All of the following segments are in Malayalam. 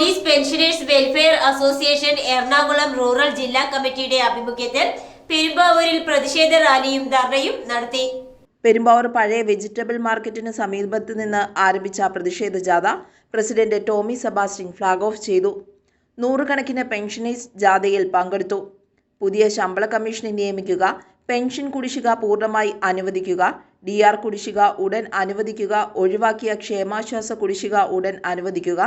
Police pensioners welfare association Ernakulam rural ജില്ലാ കമ്മിറ്റിയുടെ ആഭിമുഖ്യത്തിൽ പെരുമ്പാവൂരിൽ പ്രതിഷേധ റാലിയും ധർണയും നടത്തി. പെരുമ്പാവൂർ പഴയ വെജിറ്റബിൾ മാർക്കറ്റിന് സമീപത്ത് നിന്ന് ആരംഭിച്ച പ്രതിഷേധ ജാഥ president Tomy Sebastian flag off ചെയ്തു. നൂറുകണക്കിന് പെൻഷനേഴ്സ് ജാഥയിൽ പങ്കെടുത്തു. പുതിയ ശമ്പള കമ്മീഷനെ നിയമിക്കുക പെൻഷൻ കുടിശ്ശിക പൂർണമായി അനുവദിക്കുക ഡി ആർ കുടിശ്ശിക ഉടൻ അനുവദിക്കുക ഒഴിവാക്കിയ ക്ഷേമാശ്വാസ കുടിശ്ശിക ഉടൻ അനുവദിക്കുക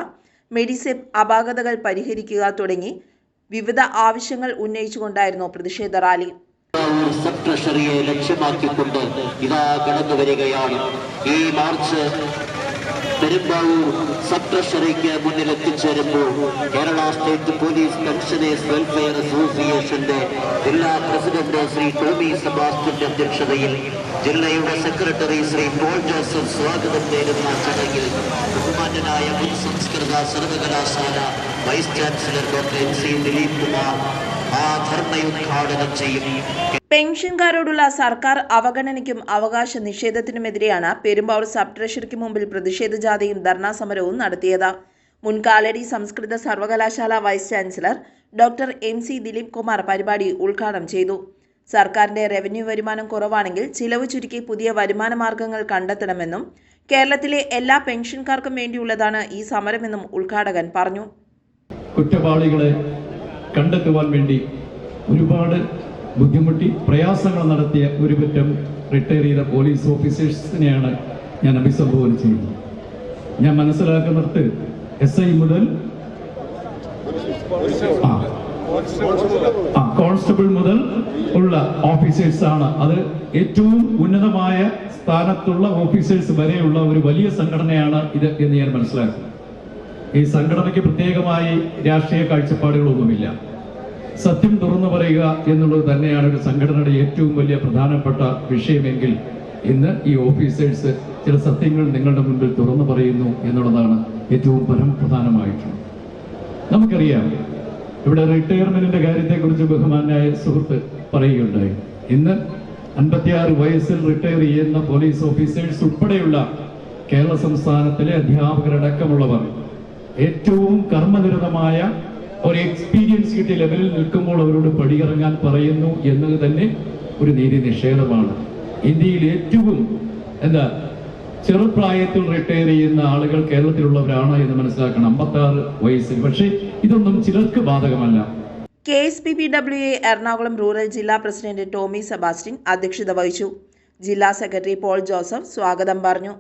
മെഡിസെപ്പ് അപാകതകൾ പരിഹരിക്കുക തുടങ്ങി വിവിധ ആവശ്യങ്ങൾ ഉന്നയിച്ചുകൊണ്ടായിരുന്നു പ്രതിഷേധ റാലി. സബ് ട്രഷറിയെ ലക്ഷ്യമാക്കിക്കൊണ്ട് ഇതാ കടന്നു വരികയാണ്. ഈ മാർച്ച് പെരുമ്പാവൂർ സബ് ട്രഷറിക്ക് മുന്നിൽ എത്തിച്ചേരുമ്പോൾ Kerala state police pensioners welfare അസോസിയേഷന്റെ ജില്ലാ പ്രസിഡന്റ് ശ്രീ ടോമി സെബാസ്റ്റിന്റെ അധ്യക്ഷതയിൽ ജില്ലയുടെ സെക്രട്ടറി ശ്രീ പോൾ ജോസഫ് സ്വാഗതം നേരുന്ന ചടങ്ങിൽ ബഹുമാന്യനായ മുൻ സംസ്കൃത സർവകലാശാല vice chancellor doctor M C Dileep Kumar ആ ധർമ്മയുദ്ഘാടനം ചെയ്യും. പെൻഷൻകാരോടുള്ള സർക്കാർ അവഗണനയ്ക്കും അവകാശ നിഷേധത്തിനുമെതിരെയാണ് പെരുമ്പാവൂർ സബ് ട്രഷറിക്ക് മുമ്പിൽ പ്രതിഷേധ ജാഥയും ധർണാ സമരവും നടത്തിയത്. മുൻകാലടി സംസ്കൃത സർവകലാശാല vice chancellor doctor M C Dileep Kumar പരിപാടി ഉദ്ഘാടനം ചെയ്തു. സർക്കാരിന്റെ റവന്യൂ വരുമാനം കുറവാണെങ്കിൽ ചിലവ് ചുരുക്കി പുതിയ വരുമാന മാർഗങ്ങൾ കണ്ടെത്തണമെന്നും കേരളത്തിലെ എല്ലാ പെൻഷൻകാർക്കും വേണ്ടിയുള്ളതാണ് ഈ സമരമെന്നും ഉദ്ഘാടകൻ പറഞ്ഞു. കുറ്റവാളികളെ കണ്ടെത്തുവാൻ വേണ്ടി ഒരുപാട് ബുദ്ധിമുട്ടി പ്രയാസങ്ങൾ നടത്തിയ ഒരു പറ്റം റിട്ടയർ ചെയ്ത പോലീസ് ഓഫീസേഴ്സിനെയാണ് ഞാൻ അഭിസംബോധന ചെയ്യുന്നത്. ഞാൻ മനസ്സിലാക്കുന്നിടത്ത് എസ് ഐ മുതൽ ആ കോൺസ്റ്റബിൾ മുതൽ ഉള്ള ഓഫീസേഴ്സ് ആണ് അത് ഏറ്റവും ഉന്നതമായ സ്ഥാനത്തുള്ള ഓഫീസേഴ്സ് വരെയുള്ള ഒരു വലിയ സംഘടനയാണ് ഇത് എന്ന് ഞാൻ മനസ്സിലാക്കുന്നു. ഈ സംഘടനയ്ക്ക് പ്രത്യേകമായി രാഷ്ട്രീയ കാഴ്ചപ്പാടുകളൊന്നുമില്ല. സത്യം തുറന്നു പറയുക എന്നുള്ളത് തന്നെയാണ് ഒരു സംഘടനയുടെ ഏറ്റവും വലിയ പ്രധാനപ്പെട്ട വിഷയമെങ്കിൽ ഇന്ന് ഈ ഓഫീസേഴ്സ് ചില സത്യങ്ങൾ നിങ്ങളുടെ മുൻപിൽ തുറന്നു പറയുന്നു എന്നുള്ളതാണ് ഏറ്റവും പരമപ്രധാനമായിട്ടുള്ളത്. നമുക്കറിയാം ഇവിടെ റിട്ടയർമെന്റിന്റെ കാര്യത്തെക്കുറിച്ച് ബഹുമാനായ സുഹൃത്ത് പറയുകയുണ്ടായി. ഇന്ന് അൻപത്തിയാറ് വയസ്സിൽ റിട്ടയർ ചെയ്യുന്ന പോലീസ് ഓഫീസേഴ്സ് ഉൾപ്പെടെയുള്ള കേരള സംസ്ഥാനത്തിലെ അധ്യാപകരടക്കമുള്ളവർ ഏറ്റവും കർമ്മനിരതമായ ഒരു എക്സ്പീരിയൻസ് കിട്ടിയ ലെവലിൽ നിൽക്കുമ്പോൾ അവരോട് പടിയിറങ്ങാൻ പറയുന്നു എന്നത് തന്നെ ഒരു നീതി നിഷേധമാണ് ഇന്ത്യയിൽ ഏറ്റവും എന്താ ചെറുപ്രായത്തിൽ റിട്ടയർ ചെയ്യുന്ന ആളുകൾ കേരളത്തിലുള്ളവരാണ് എന്ന് മനസ്സിലാക്കണം. അമ്പത്തി ആറ് വയസ്സിൽ. പക്ഷേ ഇതൊന്നും ചിലർക്ക് ബാധകമല്ല. K S P P W A Ernakulam rural ജില്ലാ പ്രസിഡന്റ് ടോമി സെബാസ്റ്റ്യൻ അധ്യക്ഷത വഹിച്ചു. ജില്ലാ സെക്രട്ടറി പോൾ ജോസഫ് സ്വാഗതം പറഞ്ഞു.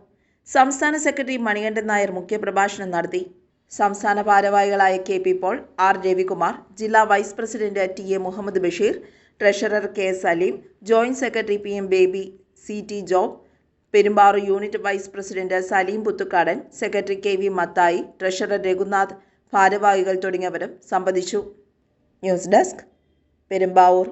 സംസ്ഥാന സെക്രട്ടറി മണികണ്ഠൻ നായർ മുഖ്യപ്രഭാഷണം നടത്തി. സംസ്ഥാന ഭാരവാഹികളായ K P Paul R Ravikumar ജില്ലാ vice president T A Muhammad Basheer treasurer K Saleem joint secretary P M Baby C T Job Perumbaru unit vice president Saleem Puthukkadan secretary K V Mathai treasurer Raghunath ഭാരവാഹികൾ തുടങ്ങിയവരും സംബന്ധിച്ചു. News desk Perumbavoor.